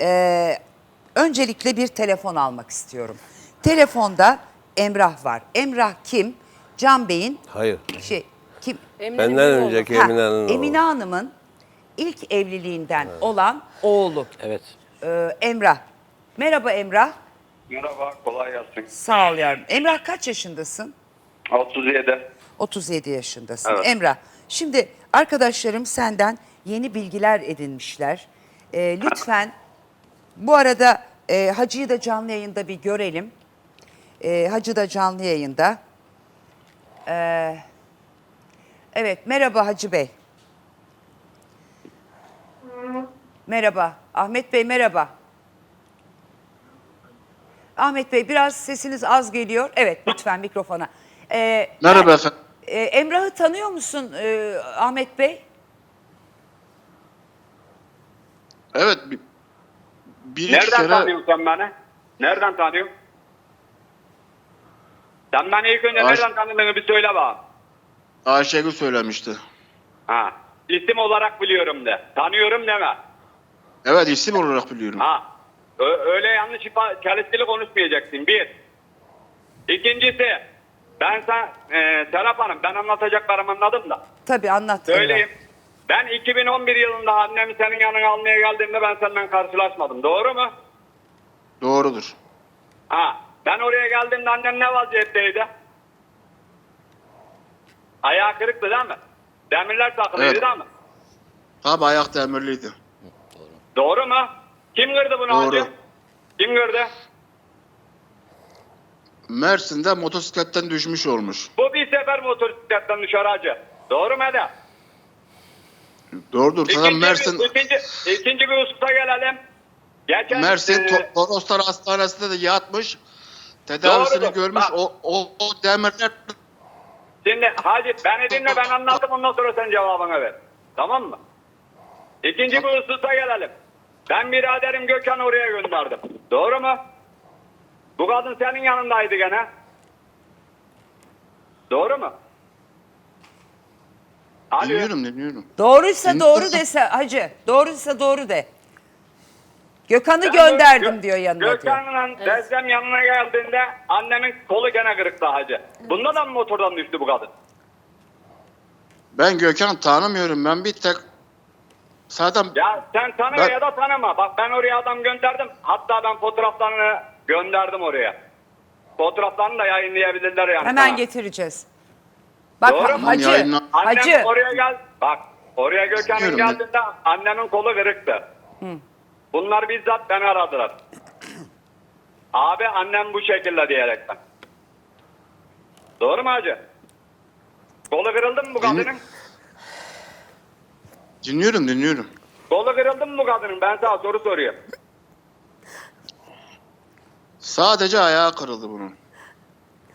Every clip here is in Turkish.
Ee, öncelikle bir telefon almak istiyorum. Telefonda Emrah var. Emrah kim? Can Bey'in Hayır. şey kim? Benden önceki Ha, Emine Hanım'ın oğlu. Emine Hanım'ın ilk evliliğinden olan oğlu Evet. ee, Emrah. Merhaba Emrah. Merhaba, kolay gelsin. Sağ ol yavrum. Emrah kaç yaşındasın? 37. 37 yaşındasın. Evet. Emrah, şimdi arkadaşlarım senden yeni bilgiler edinmişler. Ee, lütfen bu arada e, Hacı'yı da canlı yayında bir görelim. Ee, Hacı da canlı yayında. Ee, evet, merhaba Hacı Bey. Merhaba. Ahmet Bey merhaba. Ahmet Bey biraz sesiniz az geliyor. Evet lütfen mikrofona. Ee, Merhaba efendim. e, Emrah'ı tanıyor musun e, Ahmet Bey? Evet. Bir, bir iki Nereden kere tanıyorsun sen beni? Nereden tanıyorsun? Sen beni ilk önce Aş- nereden tanıdığını bir söyle bana. Ayşegül söylemişti. Ha. İsim olarak biliyorum de. Tanıyorum deme. Evet isim olarak biliyorum. Ha. Ö- öyle yanlış ifa- çelişkili konuşmayacaksın. Bir. İkincisi. Ben sen, e, Serap Hanım ben anlatacaklarımı anladım da. Tabii anlat. Söyleyeyim. Emrah. Ben 2011 yılında annemi senin yanına almaya geldiğimde ben senden karşılaşmadım. Doğru mu? Doğrudur. Ha, ben oraya geldiğimde annem ne vaziyetteydi? Ayağı kırıktı değil mi? Demirler takılıydı Evet. değil mi? Tabi ayak demirliydi. Doğru mu? Kim kırdı bunu Doğru. hacı? Kim kırdı? Mersin'de motosikletten düşmüş olmuş. Bu bir sefer motosikletten düşer hacı. Doğru mu Ede? Doğrudur. Zaten İkinci, Mersin, ikinci, ikinci bir hususa gelelim. Geçen, Mersin e, To- Toroslar Hastanesi'nde de yatmış. Tedavisini Doğrudur. görmüş. Bak. O, o, o demirler Şimdi hacı beni dinle ben anlattım ondan sonra sen cevabını ver. Tamam mı? İkinci bir hususa gelelim. Ben biraderim Gökhan oraya gönderdim. Doğru mu? Bu kadın senin yanındaydı gene. Doğru mu? Alo. dinliyorum dinliyorum. Doğruysa doğru dese Hacı. Doğruysa doğru de. Gökhan'ı gönderdim Gö- diyor yanına diyor. Gökhan'la Dezzem yanına geldiğinde annemin kolu gene kırıktı hacı. Bunda da mı motordan düştü bu kadın? Ben Gökhan tanımıyorum. Ben bir tek zaten Ya sen tanı Ben- ya da tanıma. Bak ben oraya adam gönderdim. Hatta ben fotoğraflarını gönderdim oraya. Fotoğraflarını da yayınlayabilirler yani. Hemen sana. getireceğiz. Bak Doğru ha- mu? Hacı, Yayınla- Annem Hacı. oraya gel. Bak oraya Gökhan'ın Biliyorum ben. geldiğinde annemin kolu kırıktı. Bunlar bizzat beni aradılar. Abi annem bu şekilde diyerekten. Doğru mu hacı? Kolu kırıldı mı bu kadının? dinliyorum dinliyorum. Kolu kırıldı mı bu kadının? Ben sana soru soruyorum. Sadece ayağı kırıldı bunun.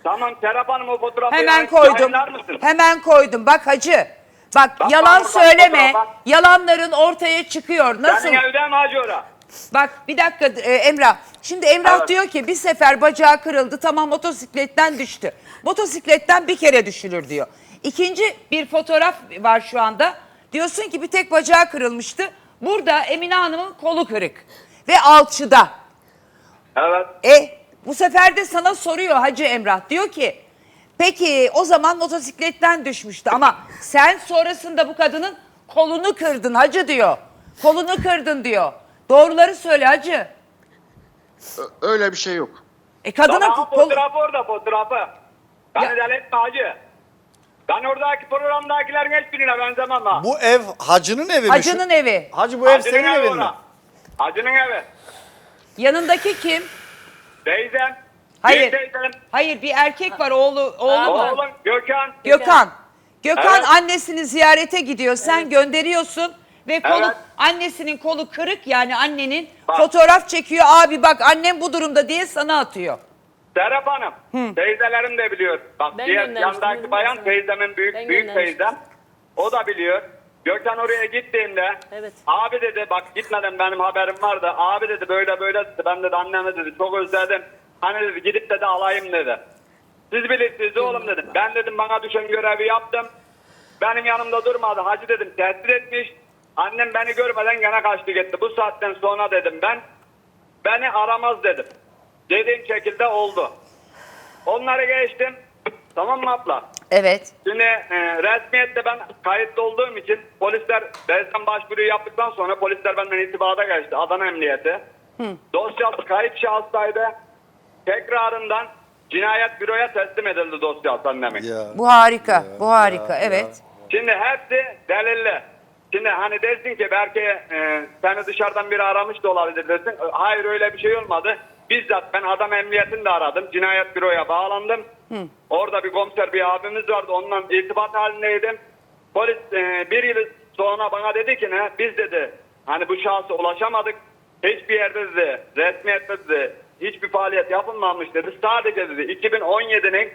Tamam Serap Hanım o fotoğrafı Hemen yayın- koydum. yayınlar? Hemen koydum. Bak Hacı. Bak, Bak, yalan bak, bak, söyleme. bak, bak. Yalanların ortaya çıkıyor. Nasıl? Senin evden hacı ora? Bak bir dakika e, Emrah. Şimdi Emrah Evet. diyor ki bir sefer bacağı kırıldı tamam motosikletten düştü. Motosikletten bir kere düşülür diyor. İkinci bir fotoğraf var şu anda. Diyorsun ki bir tek bacağı kırılmıştı. Burada Emine Hanım'ın kolu kırık ve alçıda. Evet. E bu sefer de sana soruyor Hacı Emrah. Diyor ki peki o zaman motosikletten düşmüştü ama sen sonrasında bu kadının kolunu kırdın Hacı diyor. Kolunu kırdın diyor. Doğruları söyle Hacı. Ö- Öyle bir şey yok. E kadının Tamam kolu... fotoğrafı orada fotoğrafı. Beni Ya- etme hacı. Ben oradaki programdakilerin hiçbirine benzemem ha. Bu ev hacının evi mi? Hacı'nın evi. Hacı bu ev Hacı'nın senin evi evin mi? Hacı'nın evi. Yanındaki kim? Teyzem. Hayır. Bir teyzem. Hayır bir erkek var oğlu oğlu mu? Oğlum Gökhan. Gökhan. Gökhan Evet. annesini ziyarete gidiyor. Sen gönderiyorsun ve kolu Evet. annesinin kolu kırık yani annenin Bak. fotoğraf çekiyor. Abi bak annem bu durumda diye sana atıyor. Serap Hanım. Teyzelerim de biliyor. Bak Ben diğer göndermiştim, yandaki bayan sana. teyzemin büyük Ben büyük göndermiştim. teyzem. O da biliyor. Gökhan oraya gittiğinde Evet. abi dedi bak gitmeden benim haberim vardı. Abi dedi böyle böyle dedi. Ben dedi anneme dedi çok özledim. Hani dedi gidip dedi alayım dedi. Siz bilirsiniz oğlum dedim. Ben dedim bana düşen görevi yaptım. Benim yanımda durmadı. Hacı dedim tehdit etmiş. Annem beni görmeden gene kaçtı gitti. Bu saatten sonra dedim ben beni aramaz dedim. Dediğim şekilde oldu. Onları geçtim. Tamam mı abla? Evet. Şimdi e, resmiyette ben kayıtlı olduğum için polisler bezden başvuruyu yaptıktan sonra polisler benden itibada geçti. Adana Emniyeti. Dosyası kayıp şahıstaydı. Tekrarından cinayet büroya teslim edildi dosyası annemin. Ya. Bu harika. Bu harika. ya, evet. Şimdi hepsi delilli. Şimdi hani dersin ki belki e, seni dışarıdan biri aramış da olabilir dersin. Hayır öyle bir şey olmadı. Bizzat ben adam emniyetini de aradım. Cinayet büroya bağlandım. Orada bir komiser bir abimiz vardı. Onunla irtibat halindeydim. Polis e, bir yıl sonra bana dedi ki ne biz dedi hani bu şahsa ulaşamadık. Hiçbir yerde dedi resmiyette dedi hiçbir faaliyet yapılmamış dedi. Sadece dedi 2017'nin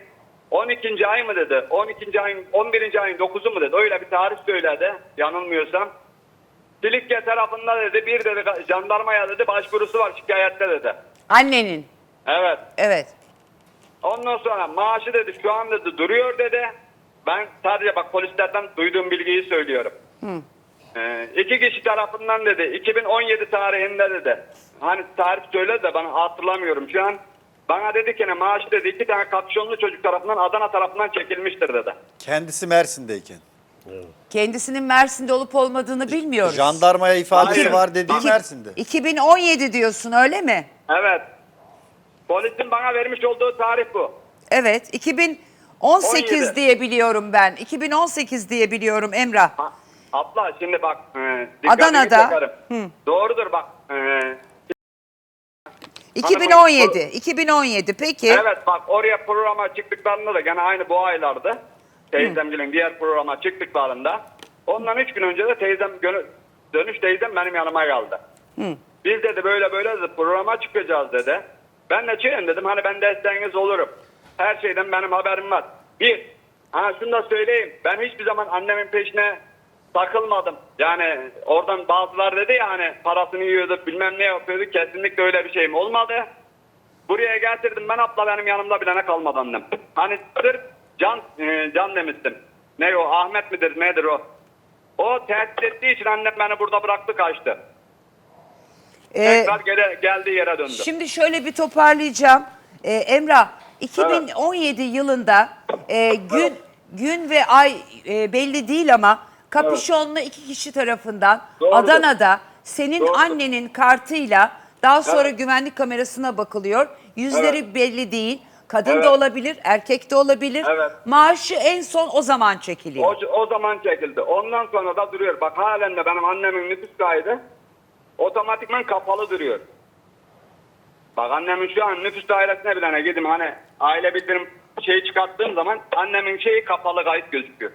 12. ay mı dedi? 12. ayın 11. ayın 9'u mu dedi? Öyle bir tarih söyledi yanılmıyorsam. Silifke tarafında dedi bir dedi jandarmaya dedi başvurusu var şikayette dedi. Annenin. Evet. Evet. Ondan sonra maaşı dedi şu an dedi duruyor dedi. Ben sadece bak polislerden duyduğum bilgiyi söylüyorum. Ee, iki kişi tarafından dedi 2017 tarihinde dedi. Hani tarih söyledi de ben hatırlamıyorum şu an. Bana dedi ki ne maaşı dedi iki tane kapşonlu çocuk tarafından Adana tarafından çekilmiştir dedi. Kendisi Mersin'deyken. Kendisinin Mersin'de olup olmadığını bilmiyoruz. Jandarmaya ifadesi Hayır. var dediği İki- Mersin'de. 2017 diyorsun öyle mi? Evet. Polisin bana vermiş olduğu tarih bu. Evet. 2018 17. diye biliyorum ben. 2018 diye biliyorum Emrah. Ha, abla şimdi bak. E, Adana'da. Doğrudur bak. E, 2017. 2017. Peki. Evet bak oraya programa çıktıklarında da gene aynı bu aylardı. Teyzemgilin diğer programa çıktıklarında. Ondan üç gün önce de teyzem dönüş teyzem benim yanıma geldi. Biz dedi böyle böyle dedi programa çıkacağız dedi. Ben de çıkayım dedim hani ben desteğiniz olurum. Her şeyden benim haberim var. Bir, ha şunu da söyleyeyim. Ben hiçbir zaman annemin peşine takılmadım. Yani oradan bazılar dedi ya hani parasını yiyorduk bilmem ne yapıyorduk. Kesinlikle öyle bir şeyim olmadı. Buraya getirdim ben abla benim yanımda bile ne kalmadı annem. Hani sırf can, e, can demiştim. Ne o Ahmet midir nedir o? O tehdit ettiği için annem beni burada bıraktı kaçtı. Ee, Tekrar geri, geldiği yere döndü. Şimdi şöyle bir toparlayacağım. Ee, Emrah, 2017 yılında e, gün gün ve ay e, belli değil ama kapüşonlu iki kişi tarafından Doğrudur. Adana'da senin Doğrudur. annenin kartıyla daha sonra güvenlik kamerasına bakılıyor. Yüzleri belli değil. Kadın Evet. da olabilir, erkek de olabilir. Evet. Maaşı en son o zaman çekiliyor. O, o zaman çekildi. Ondan sonra da duruyor. Bak halen de benim annemin nüfus kaydı otomatikman kapalı duruyor. Bak annemin şu an nüfus dairesine bile ne gidip hani aile bildirim şeyi çıkarttığım zaman annemin şeyi kapalı kayıt gözüküyor.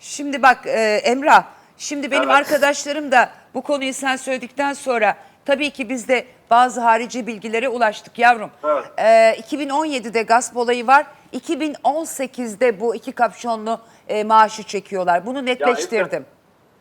Şimdi bak e, Emrah, şimdi benim Evet. arkadaşlarım da bu konuyu sen söyledikten sonra tabii ki biz de bazı harici bilgilere ulaştık yavrum. Evet. E, 2017'de gasp olayı var. 2018'de bu iki kapşonlu e, maaşı çekiyorlar. Bunu netleştirdim.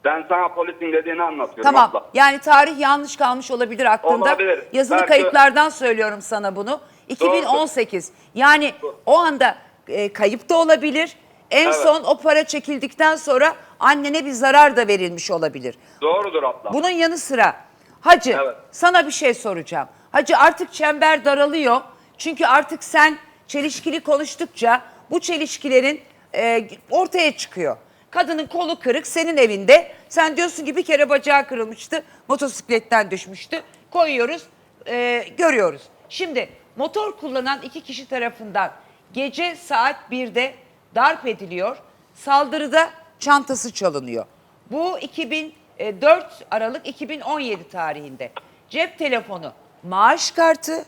Ben sana polisin dediğini anlatıyorum Tamam. abla. Yani tarih yanlış kalmış olabilir aklında. Olabilir. Yazılı Belki- kayıtlardan söylüyorum sana bunu. 2018. Yani o anda e, kayıp da olabilir. En Evet. son o para çekildikten sonra annene bir zarar da verilmiş olabilir. Doğrudur abla. Bunun yanı sıra Hacı Evet. sana bir şey soracağım. Hacı artık çember daralıyor. Çünkü artık sen çelişkili konuştukça bu çelişkilerin e, ortaya çıkıyor. Kadının kolu kırık senin evinde. Sen diyorsun ki bir kere bacağı kırılmıştı. Motosikletten düşmüştü. Koyuyoruz e, görüyoruz. Şimdi motor kullanan iki kişi tarafından gece saat 1'de darp ediliyor. Saldırıda çantası çalınıyor. Bu 2004 Aralık 2017 tarihinde. Cep telefonu, maaş kartı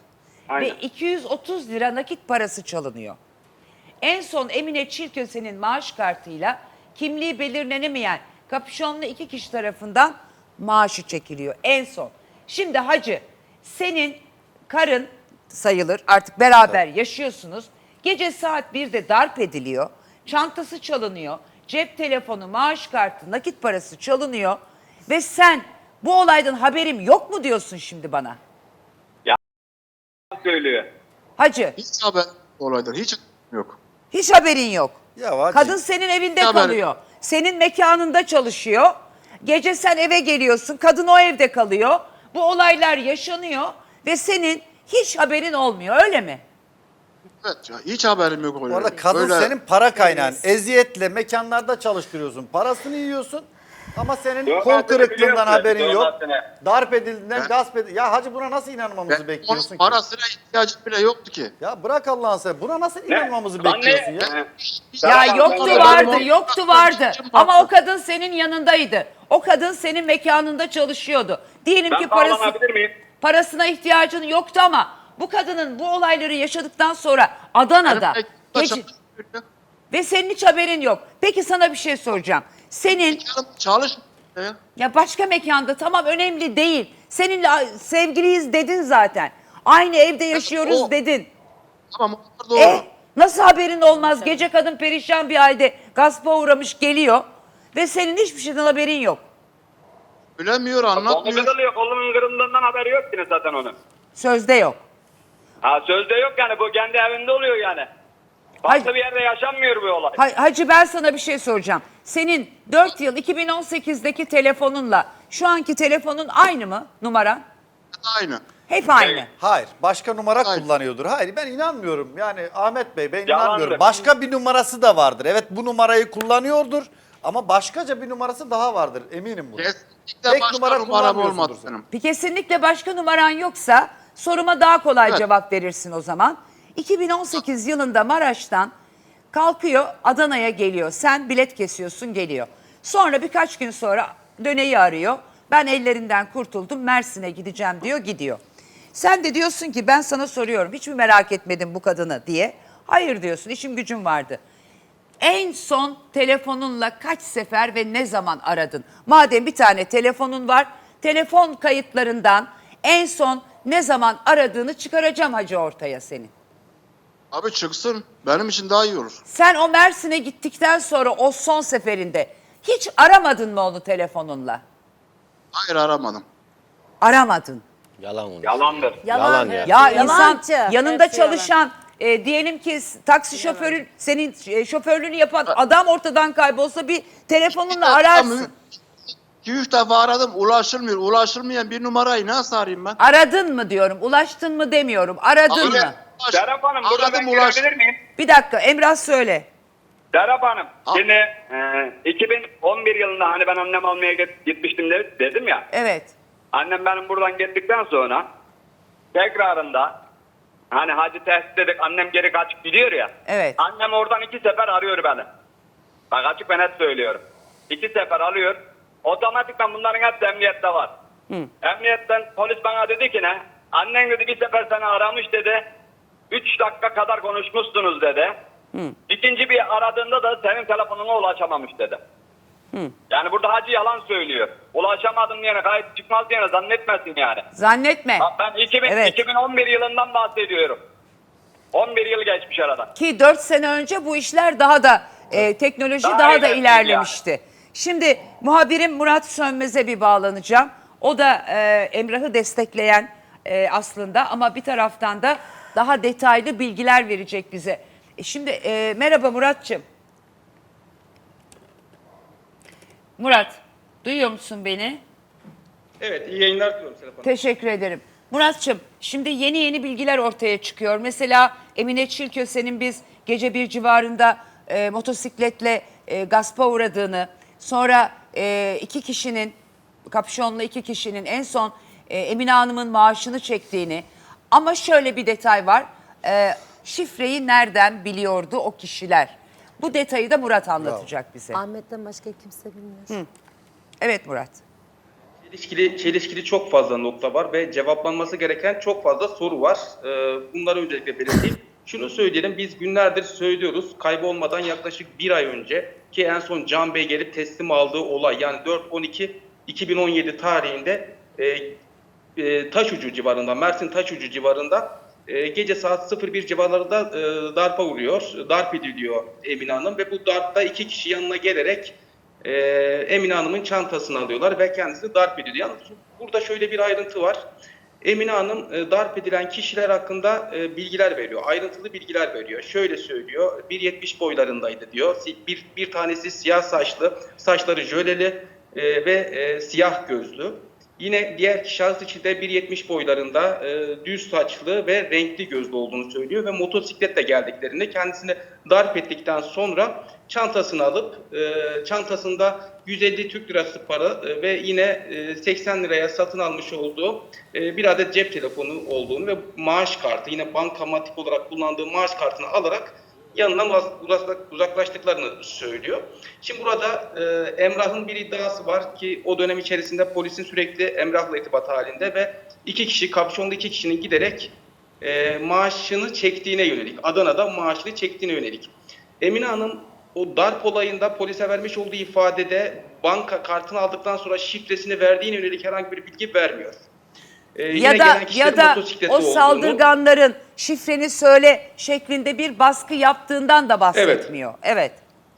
Aynen. ve 230 lira nakit parası çalınıyor. En son Emine Çilköse'nin maaş kartıyla kimliği belirlenemeyen kapüşonlu iki kişi tarafından maaşı çekiliyor en son. Şimdi hacı senin karın sayılır artık beraber yaşıyorsunuz. Gece saat 1'de darp ediliyor. Çantası çalınıyor. Cep telefonu, maaş kartı, nakit parası çalınıyor. Ve sen bu olaydan haberim yok mu diyorsun şimdi bana? söylüyor. Hacı Hiç haber olaydan hiç yok. hiç haberin yok. Ya hacı. Kadın senin evinde Ya ben- kalıyor. Senin mekanında çalışıyor. Gece sen eve geliyorsun, kadın o evde kalıyor. Bu olaylar yaşanıyor ve senin hiç haberin olmuyor öyle mi? Evet ya hiç haberim yok. Bu arada kadın senin para kaynağın. Eziyetle mekanlarda çalıştırıyorsun. Parasını yiyorsun. Ama senin Yok, kol ben kırıklığından haberin yok. zaten. Darp edildiğinden, Ben- gasp edildiğinden. Ya hacı buna nasıl inanmamızı bekliyorsun ki? Parasına ihtiyacı bile yoktu ki. Ya bırak Allah'ın sen. Buna nasıl Ne? inanmamızı Anne- bekliyorsun ya? Ya yoktu vardı, ben- yoktu ben- vardı. ben- Ama o kadın senin yanındaydı. O kadın senin mekanında çalışıyordu. Diyelim Ben ki parası parasına ihtiyacın yoktu ama bu kadının bu olayları yaşadıktan sonra Adana'da gece- ve senin hiç haberin yok. Peki sana bir şey soracağım. Senin Çalış. Ya. başka mekanda tamam önemli değil. Seninle sevgiliyiz dedin zaten. Aynı evde yaşıyoruz o- dedin. Tamam doğru. Eh nasıl haberin olmaz? Gece kadın perişan bir halde gaspa uğramış geliyor ve senin hiçbir şeyden haberin yok. Bilemiyor anlatmıyor. kırılıyor. Kolunun kırıldığından haberi yok yine zaten onun. Sözde yok. Ha sözde yok yani bu kendi evinde oluyor yani. Başka Hayır. bir yerde yaşanmıyor bu olay. Ha- Hacı ben sana bir şey soracağım. Senin 4 yıl 2018'deki telefonunla şu anki telefonun aynı mı numaran? Aynı. Hep aynı. Hayır. Başka numara Hayır. kullanıyordur. Hayır ben inanmıyorum. Yani Ahmet Bey ben Yalandır. inanmıyorum. Başka bir numarası da vardır. Evet bu numarayı kullanıyordur. Ama başkaca bir numarası daha vardır. Eminim buna. Kesinlikle Tek başka numara numaram kullanmıyorsundur olmadı sen. benim. Bir kesinlikle başka numaran yoksa soruma daha kolay Evet. cevap verirsin o zaman. 2018 yılında Maraş'tan kalkıyor Adana'ya geliyor. Sen bilet kesiyorsun geliyor. Sonra birkaç gün sonra döneyi arıyor. Ben ellerinden kurtuldum Mersin'e gideceğim diyor gidiyor. Sen de diyorsun ki ben sana soruyorum hiç mi merak etmedin bu kadını diye. Hayır diyorsun işim gücüm vardı. En son telefonunla kaç sefer ve ne zaman aradın? Madem bir tane telefonun var, telefon kayıtlarından en son ne zaman aradığını çıkaracağım hacı ortaya senin. Abi çıksın. Benim için daha iyi olur. Sen o Mersin'e gittikten sonra o son seferinde hiç aramadın mı onu telefonunla? Hayır aramadım. Aramadın. Yalan onu. Yalandır. Yalan ya. Ya Yalancı. insan yanında Hepsi çalışan e, diyelim ki s- taksi şoförü senin e, şoförlüğünü yapan adam ortadan kaybolsa bir telefonunla ararsın. 2-3 defa aradım ulaşılmıyor. Ulaşılmayan bir numarayı nasıl arayayım ben? Aradın mı diyorum. Ulaştın mı demiyorum. Aradın Aradım, mı? ulaş- Serap Hanım burada ben ulaş. girebilir miyim? Bir dakika Emrah söyle. Serap Hanım Ha. şimdi e, 2011 yılında hani ben annem almaya git- gitmiştim de- dedim ya. Evet. Annem benim buradan gittikten sonra tekrarında hani hacı tehdit dedik annem geri kaçıp gidiyor ya. Evet. Annem oradan iki sefer arıyor beni. Bak açık ve net söylüyorum. İki sefer alıyor. Otomatikman bunların hepsi emniyette var. Emniyetten polis bana dedi ki ne? Annen dedi bir sefer seni aramış dedi. Üç dakika kadar konuşmuşsunuz dedi. İkinci bir aradığında da senin telefonuna ulaşamamış dedi. Yani burada hacı yalan söylüyor. Ulaşamadım diyene kayıt çıkmaz diyene zannetmesin yani. Zannetme. Bak ben 2000, Evet. 2011 yılından bahsediyorum. 11 yıl geçmiş arada. Ki 4 sene önce bu işler daha da e, teknoloji daha, Daha da ilerledi ilerlemişti. Şimdi muhabirim Murat Sönmez'e bir bağlanacağım. O da e, Emrah'ı destekleyen e, aslında ama bir taraftan da daha detaylı bilgiler verecek bize. E, şimdi e, merhaba Muratçım. Murat, duyuyor musun beni? Evet, iyi yayınlar diliyorum Serap Hanım. Teşekkür ederim. Muratçım şimdi yeni yeni bilgiler ortaya çıkıyor. Mesela Emine Çilköse'nin biz gece bir civarında e, motosikletle e, gaspa uğradığını, sonra e, iki kişinin, kapşonlu iki kişinin en son e, Emine Hanım'ın maaşını çektiğini ama şöyle bir detay var. E, şifreyi nereden biliyordu o kişiler? Bu detayı da Murat anlatacak bize. Ahmet'ten başka kimse bilmiyor. Evet Murat. Çelişkili, çelişkili çok fazla nokta var ve cevaplanması gereken çok fazla soru var. Ee, bunları öncelikle belirteyim. Şunu söyleyelim, biz günlerdir söylüyoruz. Kaybolmadan yaklaşık bir ay önce ki en son Can Bey gelip teslim aldığı olay yani 4-12-2017 tarihinde e, e, Taşucu civarında, Mersin Taşucu civarında e, gece saat 01 civarlarında e, darpa vuruyor, darp ediliyor Emine Hanım ve bu darpta iki kişi yanına gelerek e, Emine Hanım'ın çantasını alıyorlar ve kendisini darp ediyor. Yalnız burada şöyle bir ayrıntı var. Emine Hanım e, darp edilen kişiler hakkında e, bilgiler veriyor. Ayrıntılı bilgiler veriyor. Şöyle söylüyor. 1.70 boylarındaydı diyor. Bir, bir tanesi siyah saçlı, saçları jöleli, e, ve siyah gözlü. Yine diğer şahıs için de 1.70 boylarında e, düz saçlı ve renkli gözlü olduğunu söylüyor ve motosikletle geldiklerinde kendisini darp ettikten sonra çantasını alıp e, çantasında 150 Türk lirası para e, ve yine e, 80 liraya satın almış olduğu e, bir adet cep telefonu olduğunu ve maaş kartı yine bankamatik olarak kullandığı maaş kartını alarak yanından uzak- uzak- uzaklaştıklarını söylüyor. Şimdi burada e, Emrah'ın bir iddiası var ki o dönem içerisinde polisin sürekli Emrah'la irtibat halinde ve iki kişi, kapşonlu iki kişinin giderek e, maaşını çektiğine yönelik, Adana'da maaşını çektiğine yönelik. Emine Hanım o darp olayında polise vermiş olduğu ifadede banka kartını aldıktan sonra şifresini verdiğine yönelik herhangi bir bilgi vermiyor. E, yine Ya da ya da o olduğunu- saldırganların şifreni söyle şeklinde bir baskı yaptığından da bahsetmiyor. Evet.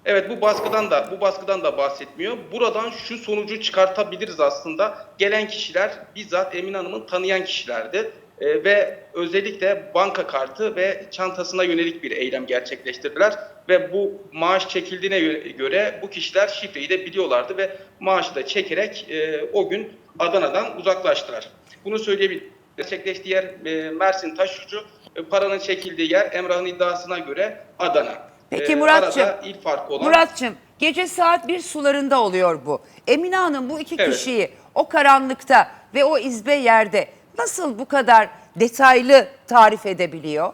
Evet bu baskıdan da bu baskıdan da bahsetmiyor. Buradan şu sonucu çıkartabiliriz aslında. Gelen kişiler bizzat Emine Hanım'ın tanıyan kişilerdi. Ee, ve özellikle banka kartı ve çantasına yönelik bir eylem gerçekleştirdiler. Ve bu maaş çekildiğine gö- göre bu kişiler şifreyi de biliyorlardı ve maaşı da çekerek e, o gün Adana'dan uzaklaştılar. Bunu söyleyebilirim. Gerçekleştiği yer e, Mersin Taşucu, e, paranın çekildiği yer Emrah'ın iddiasına göre Adana. Peki Ee, Muratçım. arada il farkı olan Muratçım gece saat bir sularında oluyor bu. Emine Hanım bu iki Evet. kişiyi o karanlıkta ve o izbe yerde nasıl bu kadar detaylı tarif edebiliyor?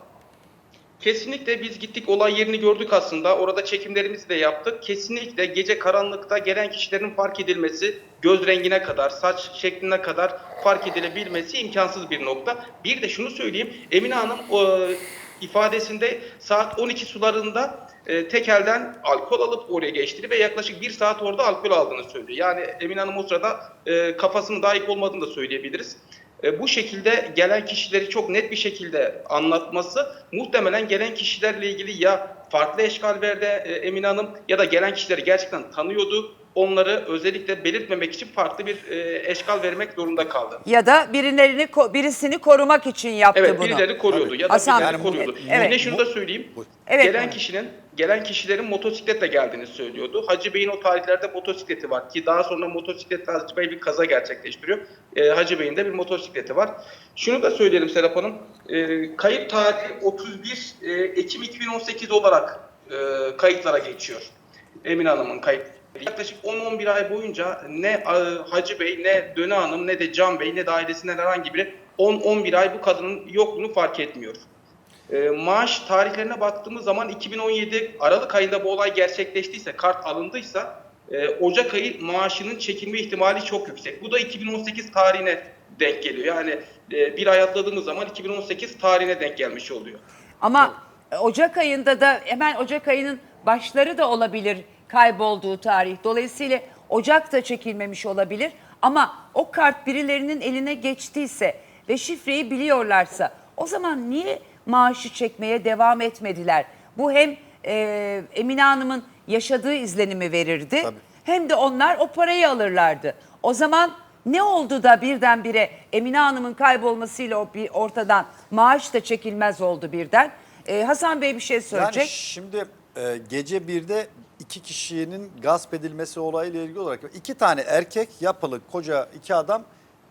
Kesinlikle biz gittik olay yerini gördük aslında. Orada çekimlerimizi de yaptık. Kesinlikle gece karanlıkta gelen kişilerin fark edilmesi, göz rengine kadar, saç şekline kadar fark edilebilmesi imkansız bir nokta. Bir de şunu söyleyeyim. Emine Hanım o, ifadesinde saat 12 sularında e, tek elden alkol alıp oraya geçtiğini ve yaklaşık bir saat orada alkol aldığını söylüyor. Yani Emine Hanım o sırada e, kafasının daik olmadığını da söyleyebiliriz. E, bu şekilde gelen kişileri çok net bir şekilde anlatması muhtemelen gelen kişilerle ilgili ya farklı eşkalverde e, Emine Hanım ya da gelen kişileri gerçekten tanıyordu. Onları özellikle belirtmemek için farklı bir e, eşkal vermek zorunda kaldı. Ya da birilerini ko- birisini korumak için yaptı Evet bunu. birileri koruyordu ya da Hasan, birileri yani koruyordu. evet. Yine şunu da söyleyeyim. Evet, gelen kişinin gelen kişilerin motosikletle geldiğini söylüyordu. Hacı Bey'in o tarihlerde motosikleti var ki daha sonra motosikletle Hacı Bey bir kaza gerçekleştiriyor. Ee, Hacı Bey'in de bir motosikleti var. Şunu da söyleyelim Serap Hanım. Ee, kayıp tarihi 31 e, Ekim 2018 olarak e, kayıtlara geçiyor. Emine Hanım'ın kayıp. Yaklaşık 10-11 ay boyunca ne e, Hacı Bey, ne Döne Hanım, ne de Can Bey, ne de ailesinden herhangi biri 10-11 ay bu kadının yokluğunu fark etmiyor. E, maaş tarihlerine baktığımız zaman 2017 Aralık ayında bu olay gerçekleştiyse, kart alındıysa e, Ocak ayı maaşının çekilme ihtimali çok yüksek. Bu da 2018 tarihine denk geliyor. Yani bir ay atladığımız zaman 2018 tarihine denk gelmiş oluyor. Ama Ocak ayında da hemen Ocak ayının başları da olabilir kaybolduğu tarih. Dolayısıyla Ocak'ta çekilmemiş olabilir. Ama o kart birilerinin eline geçtiyse ve şifreyi biliyorlarsa o zaman niye maaşı çekmeye devam etmediler? Bu hem e, Emine Hanım'ın yaşadığı izlenimi verirdi Tabii. hem de onlar o parayı alırlardı. O zaman ne oldu da birdenbire Emine Hanım'ın kaybolmasıyla ortadan maaş da çekilmez oldu birden? Ee, Hasan Bey bir şey söyleyecek. Yani şimdi e, gece birde iki kişinin gasp edilmesi olayıyla ilgili olarak iki tane erkek yapılı koca iki adam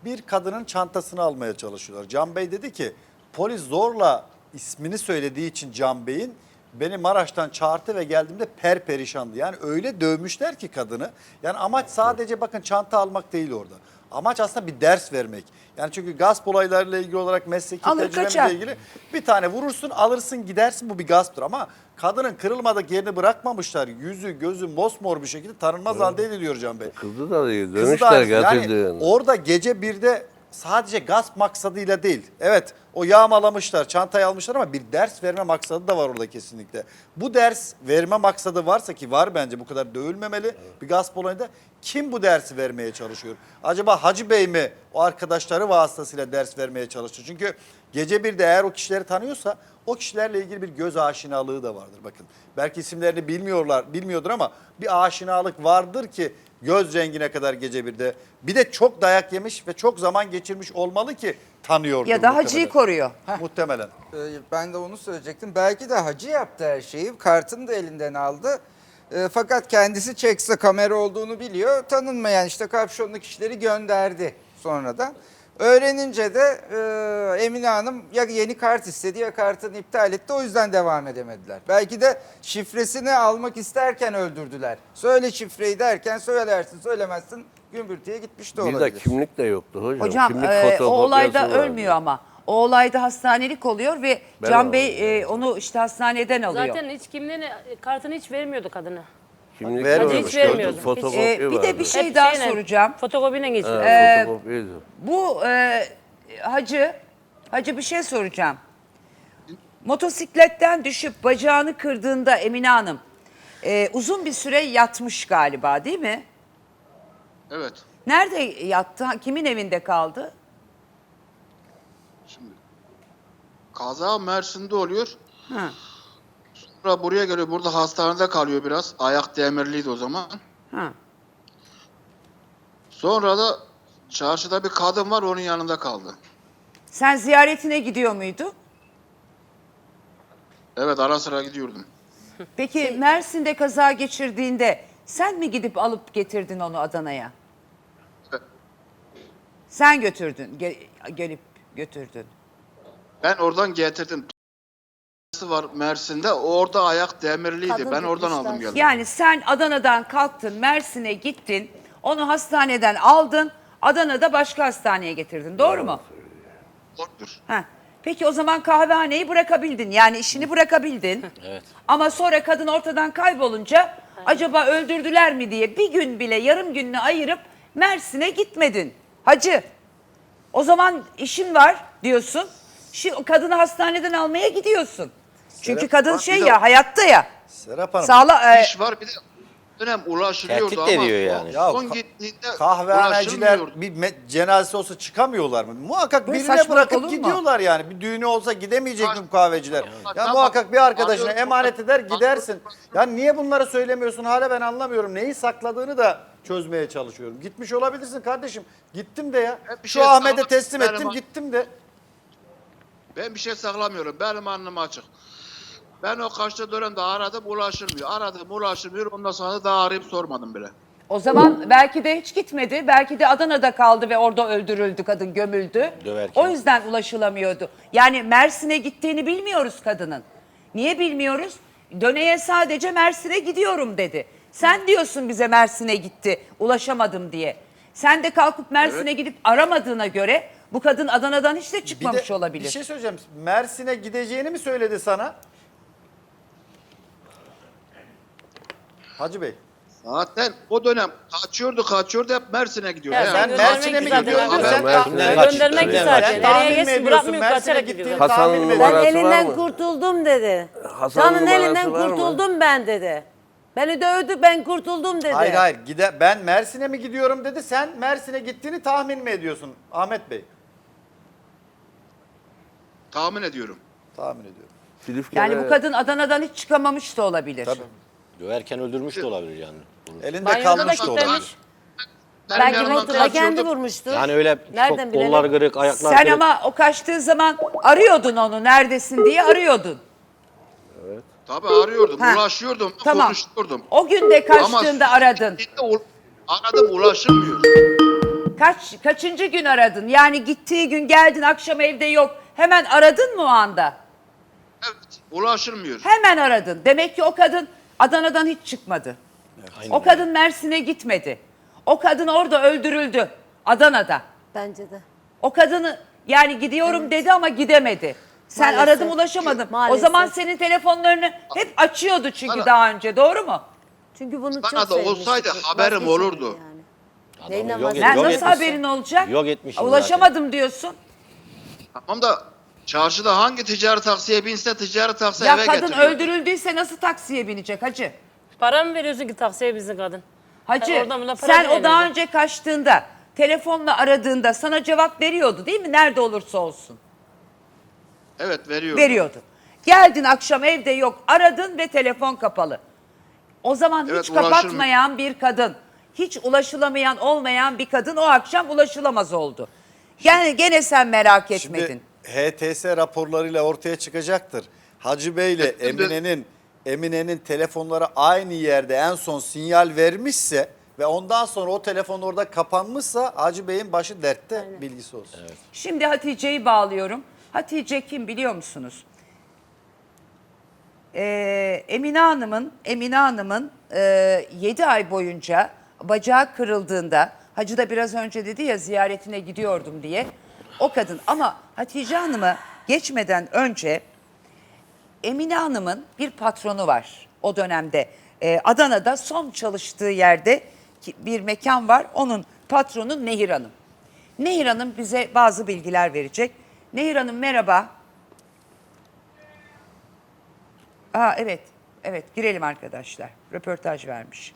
bir kadının çantasını almaya çalışıyorlar. Can Bey dedi ki polis zorla ismini söylediği için Can Bey'in beni Maraş'tan çağırdı ve geldiğimde perperişandı. Yani öyle dövmüşler ki kadını. Yani amaç sadece bakın çanta almak değil orada. Amaç aslında bir ders vermek. Yani çünkü gasp olaylarıyla ilgili olarak mesleki Alır tecrübemizle kaçar. ilgili bir tane vurursun alırsın gidersin bu bir gasptır ama kadının kırılmadık yerini bırakmamışlar. Yüzü gözü mosmor bir şekilde tanınmaz halde ediliyor Can Bey. Kızı da değil. Kızı da Dönüşler aynısı. getirdi yani, yani. Orada gece birde sadece gasp maksadıyla değil. Evet o yağmalamışlar, çantayı almışlar ama bir ders verme maksadı da var orada kesinlikle. Bu ders verme maksadı varsa ki var bence bu kadar dövülmemeli bir gasp olayında. Kim bu dersi vermeye çalışıyor? Acaba Hacı Bey mi o arkadaşları vasıtasıyla ders vermeye çalışıyor? Çünkü gece birde eğer o kişileri tanıyorsa o kişilerle ilgili bir göz aşinalığı da vardır bakın. Belki isimlerini bilmiyorlar, bilmiyordur ama bir aşinalık vardır ki göz rengine kadar gece birde. Bir de çok dayak yemiş ve çok zaman geçirmiş olmalı ki tanıyordur. ya da hacıyı koruyor. Muhtemelen. Ee, Ben de onu söyleyecektim. Belki de hacı yaptı her şeyi. Kartını da elinden aldı. E, fakat kendisi çekse kamera olduğunu biliyor. Tanınmayan işte kapşonlu kişileri gönderdi sonradan. Öğrenince de e, Emine Hanım ya yeni kart istedi ya kartını iptal etti. O yüzden devam edemediler. Belki de şifresini almak isterken öldürdüler. Söyle şifreyi derken söylersin söylemezsin gümbürtüye gitmiş de Bir olabilir. de kimlik de yoktu hocam. Hocam Kimlik e, o olayda vardı. ölmüyor ama. O olayda hastanelik oluyor ve Ben Can. Bey e, onu işte hastaneden alıyor. Zaten hiç kimliğini, kartını hiç vermiyordu kadına. Kimlik varmış, hiç vermiyordu. Fotokopi E, bir de bir şey Hep daha şeyle, soracağım. Fotokopiyle geçiyor. Evet, fotokopiydi. Bu e, hacı, hacı bir şey soracağım. Motosikletten düşüp bacağını kırdığında Emine Hanım e, uzun bir süre yatmış galiba değil mi? Evet. Nerede yattı? Kimin evinde kaldı? Kaza Mersin'de oluyor. Ha. Sonra buraya geliyor. Burada hastanede kalıyor biraz. Ayak demirliydi o zaman. Ha. Sonra da çarşıda bir kadın var onun yanında kaldı. Sen ziyaretine gidiyor muydu? Evet ara sıra gidiyordum. Peki Mersin'de kaza geçirdiğinde sen mi gidip alıp getirdin onu Adana'ya? Evet. Sen götürdün, ge- gelip götürdün. Ben oradan getirdim. Var Mersin'de. Orada ayak demirliydi. Kadın ben oradan tutmuşlar. aldım geldim. Yani sen Adana'dan kalktın, Mersin'e gittin, onu hastaneden aldın, Adana'da başka hastaneye getirdin. Doğru mu? Doğrudur. Heh. Peki o zaman kahvehaneyi bırakabildin. Yani işini bırakabildin. Evet. Ama sonra kadın ortadan kaybolunca acaba öldürdüler mi diye bir gün bile yarım gününü ayırıp Mersin'e gitmedin. Hacı. O zaman işin var diyorsun. Şimdi o kadını hastaneden almaya gidiyorsun. Çünkü kadın bak bir şey de- ya hayatta ya. Serap Hanım. Sağla e, İş var bir de dönem ulaşılıyordu Tehdit ama ediyor yani. Ya son ka- gittiğinde Kahvehaneciler ulaşılmıyordu. bir me- cenazesi olsa çıkamıyorlar mı? Muhakkak Böyle birine saçmalık olur bırakıp mu? gidiyorlar yani. Bir düğünü olsa gidemeyecek mi bu kahveciler? Ya Tamam. muhakkak bir arkadaşına emanet eder gidersin. Ya niye bunları söylemiyorsun hala ben anlamıyorum. Neyi sakladığını da çözmeye çalışıyorum. Gitmiş olabilirsin kardeşim. Gittim de ya. Hep bir Şu şey Ahmet'e sakla- teslim ettim gittim de. Ben bir şey saklamıyorum. Benim annem açık. Ben o kaçta dönemde aradım ulaşılmıyor. Aradım ulaşılmıyor. Ondan sonra daha arayıp sormadım bile. o zaman belki de hiç gitmedi. Belki de Adana'da kaldı ve orada öldürüldü kadın, gömüldü. Döverken. O yüzden ulaşılamıyordu. Yani Mersin'e gittiğini bilmiyoruz kadının. Niye bilmiyoruz? Döneye sadece Mersin'e gidiyorum dedi. Sen diyorsun bize Mersin'e gitti, ulaşamadım diye. Sen de kalkıp Mersin'e gidip aramadığına göre bu kadın Adana'dan hiç de Bir çıkmamış de olabilir. bir şey söyleyeceğim. Mersin'e gideceğini mi söyledi sana? Hacı Bey. Zaten o dönem kaçıyordu kaçıyordu hep Mersin'e gidiyordu. Ya Yani sen Mersin'e mi gidiyorsun? Sen Mersin'e kaç- Göndermek zaten. tahmin Nereye ediyorsun? bırakmıyor Mersin'e kaçarak gidiyor. Hasan'ın numarası? Ben elinden kurtuldum dedi. Hasan'ın elinden kurtuldum ben dedi. Beni dövdü ben kurtuldum dedi. Hayır hayır gide ben Mersin'e mi gidiyorum dedi. Sen Mersin'e gittiğini tahmin mi ediyorsun Ahmet Bey? tahmin ediyorum. Tahmin ediyorum. Silifke'de- Yani bu kadın Adana'dan hiç çıkamamış da olabilir. Tabii. Döverken öldürmüş de olabilir yani. Elinde Banyoda da kalmış da olabilir. kilitlemiş. Belki yanımdan motorla kendi kaçıyordu. vurmuştu. Yani öyle Nereden çok bilelim? kollar kırık, ayaklar Sen kırık. ama o kaçtığı zaman arıyordun onu neredesin diye arıyordun. Tabii arıyordum, Ha. ulaşıyordum, Tamam. konuşuyordum. O gün de kaçtığında Ama aradın. u- Aradım ulaşılmıyor. Kaç kaçıncı gün aradın? Yani gittiği gün geldin akşam evde yok. Hemen aradın mı o anda? Evet, ulaşılmıyor. Hemen aradın. Demek ki o kadın Adana'dan hiç çıkmadı. Aynen O kadın Mersin'e gitmedi. O kadın orada öldürüldü. Adana'da. Bence de. O kadını yani gidiyorum dedi ama gidemedi. Sen Maalesef. aradım ulaşamadım. O Maalesef. zaman senin telefonlarını hep açıyordu çünkü Bana- daha önce doğru mu? Çünkü bunu Bana çok da olsaydı haberim Vazgeçemedi olurdu. Yani. Adamı yok? Ben nasıl etmişsin. haberin olacak? Yok etmişsin Ulaşamadım diyorsun. Tamam da çarşıda hangi ticari taksiye binse ticari taksi Ya eve kadın getiriyor. öldürüldüyse nasıl taksiye binecek hacı? Para mı veriyorsun ki taksiye bizim kadın? Hacı Ben oradan buna para sen o daha önce kaçtığında telefonla aradığında sana cevap veriyordu değil mi? Nerede olursa olsun. Evet veriyor. Veriyordu. Geldin akşam evde yok aradın ve telefon kapalı. O zaman Evet, hiç ulaşılmıyor. kapatmayan bir kadın, hiç ulaşılamayan olmayan bir kadın o akşam ulaşılamaz oldu. Yani gene sen merak etmedin. HTS raporlarıyla ortaya çıkacaktır. Hacı Bey ile Emine'nin Emine'nin telefonları aynı yerde en son sinyal vermişse ve ondan sonra o telefon orada kapanmışsa Hacı Bey'in başı dertte bilgisi olsun. Şimdi Hatice'yi bağlıyorum. Hatice kim biliyor musunuz? Ee, Emine Hanım'ın Emine Hanım'ın 7 ay boyunca bacağı kırıldığında Hacı da biraz önce dedi ya ziyaretine gidiyordum diye. O kadın ama Hatice Hanım'ı geçmeden önce Emine Hanım'ın bir patronu var o dönemde. Ee, Adana'da son çalıştığı yerde bir mekan var. Onun patronu Nehir Hanım. Nehir Hanım bize bazı bilgiler verecek. Nehir Hanım merhaba. Aa evet. Evet girelim arkadaşlar. Röportaj vermiş.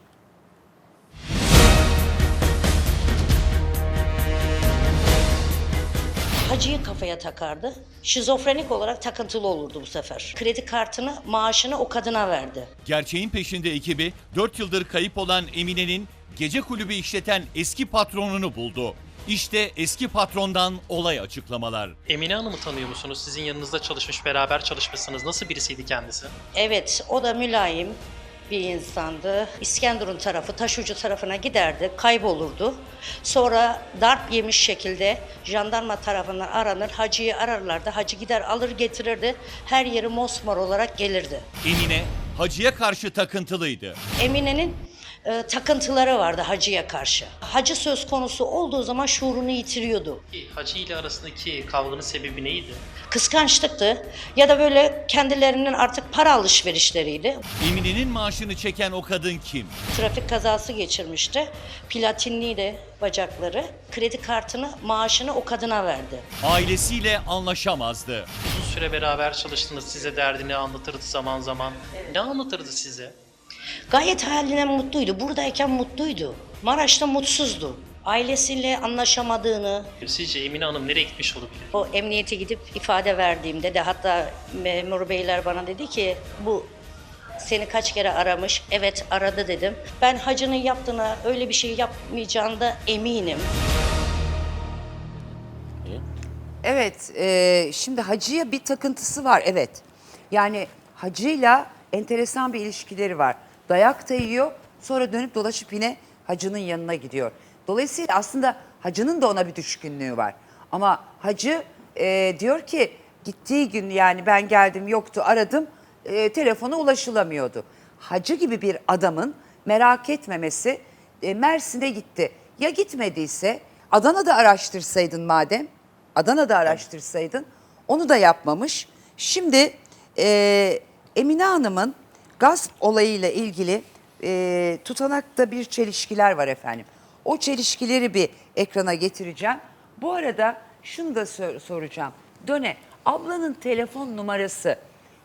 Hacıyı kafaya takardı. Şizofrenik olarak takıntılı olurdu bu sefer. Kredi kartını, maaşını o kadına verdi. Gerçeğin peşinde ekibi 4 yıldır kayıp olan Emine'nin gece kulübü işleten eski patronunu buldu. İşte eski patrondan olay açıklamalar. Emine Hanım'ı tanıyor musunuz? Sizin yanınızda çalışmış, beraber çalışmışsınız. Nasıl birisiydi kendisi? Evet, o da mülayim bir insandı. İskenderun tarafı, taşucu tarafına giderdi, kaybolurdu. Sonra darp yemiş şekilde jandarma tarafından aranır, hacıyı ararlardı. Hacı gider alır getirirdi. Her yeri mosmor olarak gelirdi. Emine hacıya karşı takıntılıydı. Emine'nin e, takıntıları vardı hacıya karşı. Hacı söz konusu olduğu zaman şuurunu yitiriyordu. Hacı ile arasındaki kavganın sebebi neydi? Kıskançlıktı ya da böyle kendilerinin artık para alışverişleriydi. Emine'nin maaşını çeken o kadın kim? Trafik kazası geçirmişti. Platinliydi bacakları. Kredi kartını, maaşını o kadına verdi. Ailesiyle anlaşamazdı. Uzun süre beraber çalıştınız. Size derdini anlatırdı zaman zaman. Ne anlatırdı size? Gayet haline mutluydu. Buradayken mutluydu. Maraş'ta mutsuzdu. Ailesiyle anlaşamadığını, Sizce Emine Hanım nereye gitmiş olabilir? o emniyete gidip ifade verdiğimde de hatta memur beyler bana dedi ki bu seni kaç kere aramış? Evet aradı dedim. Ben hacının yaptığına öyle bir şey yapmayacağına da eminim. Evet, e, şimdi hacıya bir takıntısı var, evet. Yani hacıyla enteresan bir ilişkileri var. Dayak da yiyor, sonra dönüp dolaşıp yine hacının yanına gidiyor. Dolayısıyla aslında hacının da ona bir düşkünlüğü var. Ama hacı e, diyor ki gittiği gün yani ben geldim yoktu aradım, e, telefona ulaşılamıyordu. Hacı gibi bir adamın merak etmemesi e, Mersin'e gitti. Ya gitmediyse Adana'da araştırsaydın madem, Adana'da araştırsaydın onu da yapmamış. Şimdi e, Emine Hanım'ın gasp olayıyla ilgili e, tutanakta bir çelişkiler var efendim. O çelişkileri bir ekrana getireceğim. Bu arada şunu da sor- soracağım. Döne ablanın telefon numarası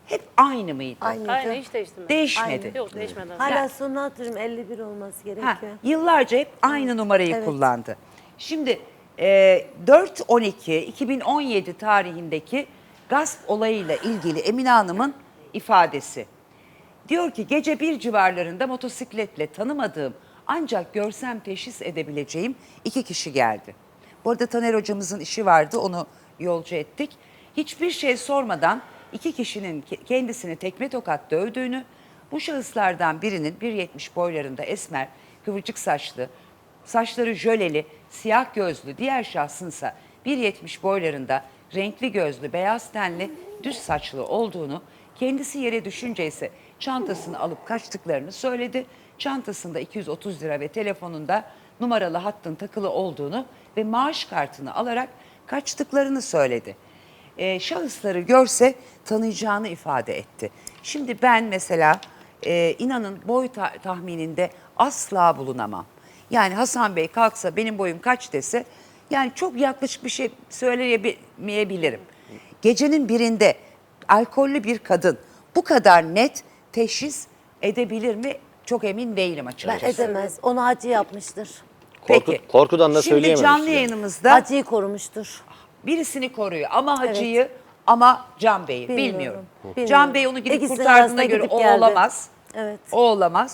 hep aynı mıydı? Aynı. Aynen hiç değiştirmedi. Değişmedi. Yok değişmedi. Hala sonuna hatırlıyorum 51 olması Ha, gerekiyor. yıllarca hep aynı numarayı Evet. kullandı. Şimdi e, 4-12-2017 tarihindeki gasp olayıyla ilgili Emine Hanım'ın ifadesi. Diyor ki gece bir civarlarında motosikletle tanımadığım ancak görsem teşhis edebileceğim iki kişi geldi. Bu arada Taner hocamızın işi vardı onu yolcu ettik. Hiçbir şey sormadan iki kişinin ke- kendisini tekme tokat dövdüğünü, bu şahıslardan birinin 1.70 boylarında esmer, kıvırcık saçlı, saçları jöleli, siyah gözlü, diğer şahsınsa 1.70 boylarında renkli gözlü, beyaz tenli, düz saçlı olduğunu, kendisi yere düşünce ise çantasını alıp kaçtıklarını söyledi. Çantasında 230 lira ve telefonunda numaralı hattın takılı olduğunu ve maaş kartını alarak kaçtıklarını söyledi. Ee, şahısları görse tanıyacağını ifade etti. Şimdi ben mesela e, inanın boy ta- tahmininde asla bulunamam. Yani Hasan Bey kalksa benim boyum kaç dese yani çok yaklaşık bir şey söyleyemeyebilirim. Gecenin birinde alkollü bir kadın bu kadar net teşhis edebilir mi? Çok emin değilim Ben açıkçası. edemez. Onu Hacı yapmıştır. Korku- korkudan da Şimdi canlı yani. yayınımızda Hacı'yı korumuştur. birisini koruyor ama Hacı'yı ama Can Bey'i Bilmiyorum. bilmiyorum. Bilmiyorum. Can Bey onu gidip İkisinin kurtardığına arasına göre gidip o geldi. olamaz. Evet. O olamaz.